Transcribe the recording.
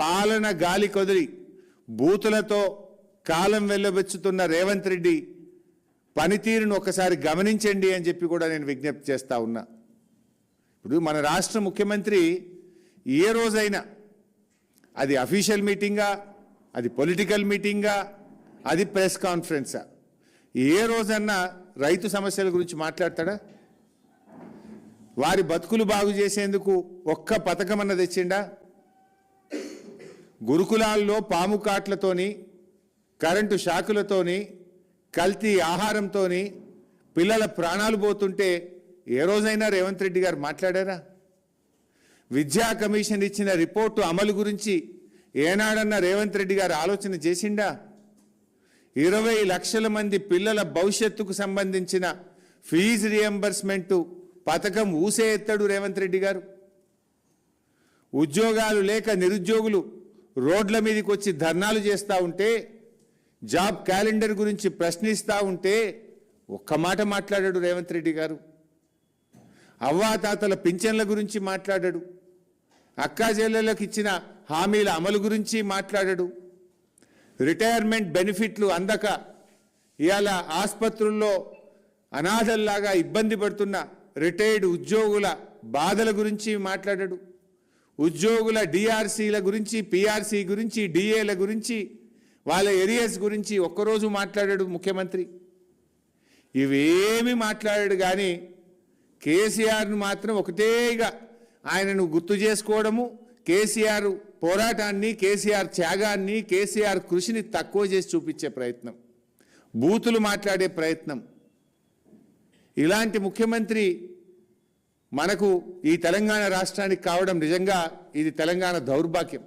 పాలన గాలి కొదిలి బూతులతో కాలం వెళ్ళబెచ్చుతున్న రేవంత్ రెడ్డి పనితీరును ఒకసారి గమనించండి అని చెప్పి కూడా నేను విజ్ఞప్తి చేస్తా ఉన్నా. ఇప్పుడు మన రాష్ట్ర ముఖ్యమంత్రి ఏ రోజైనా అది అఫీషియల్ మీటింగా అది పొలిటికల్ మీటింగా అది ప్రెస్ కాన్ఫరెన్సా? ఏ రోజన్నా రైతు సమస్యల గురించి మాట్లాడతాడా? వారి బతుకులు బాగు చేసేందుకు ఒక్క పథకం అన్న తెచ్చిండా? గురుకులాల్లో పాము కాట్లతోని కరెంటు షాకులతోని కల్తీ ఆహారంతోని పిల్లల ప్రాణాలు పోతుంటే ఏ రోజైనా రేవంత్ రెడ్డి గారు మాట్లాడారా? విద్యా కమిషన్ ఇచ్చిన రిపోర్టు అమలు గురించి ఏనాడన్నా రేవంత్ రెడ్డి గారు ఆలోచన చేసిండా? ఇరవై లక్షల మంది పిల్లల భవిష్యత్తుకు సంబంధించిన ఫీజు రియంబర్స్మెంటు పథకం ఊసే ఎత్తాడు రేవంత్ రెడ్డి గారు. ఉద్యోగాలు లేక నిరుద్యోగులు రోడ్ల మీదకి వచ్చి ధర్నాలు చేస్తూ ఉంటే జాబ్ క్యాలెండర్ గురించి ప్రశ్నిస్తూ ఉంటే ఒక్క మాట మాట్లాడాడు రేవంత్ రెడ్డి గారు. అవ్వాతాతల పింఛన్ల గురించి మాట్లాడాడు. అక్కా చెల్లెళ్ళకి ఇచ్చిన హామీల అమలు గురించి మాట్లాడాడు. రిటైర్మెంట్ బెనిఫిట్లు అందక ఇవాళ ఆసుపత్రుల్లో అనాథల్లాగా ఇబ్బంది పడుతున్న రిటైర్డ్ ఉద్యోగుల బాధల గురించి మాట్లాడాడు. ఉద్యోగుల డిఆర్సీల గురించి పిఆర్సీ గురించి డిఏల గురించి వాళ్ళ ఏరియాస్ గురించి ఒక్కరోజు మాట్లాడాడు ముఖ్యమంత్రి. ఇవేమి మాట్లాడాడు కానీ కేసీఆర్ను మాత్రం ఒకటేగా ఆయనను గుర్తు చేసుకోవడము కేసీఆర్ పోరాటాన్ని కేసీఆర్ త్యాగాన్ని కేసీఆర్ కృషిని తక్కువ చేసి చూపించే ప్రయత్నం బూతులు మాట్లాడే ప్రయత్నం. ఇలాంటి ముఖ్యమంత్రి మనకు ఈ తెలంగాణ రాష్ట్రానికి కావడం నిజంగా ఇది తెలంగాణ దౌర్భాగ్యం.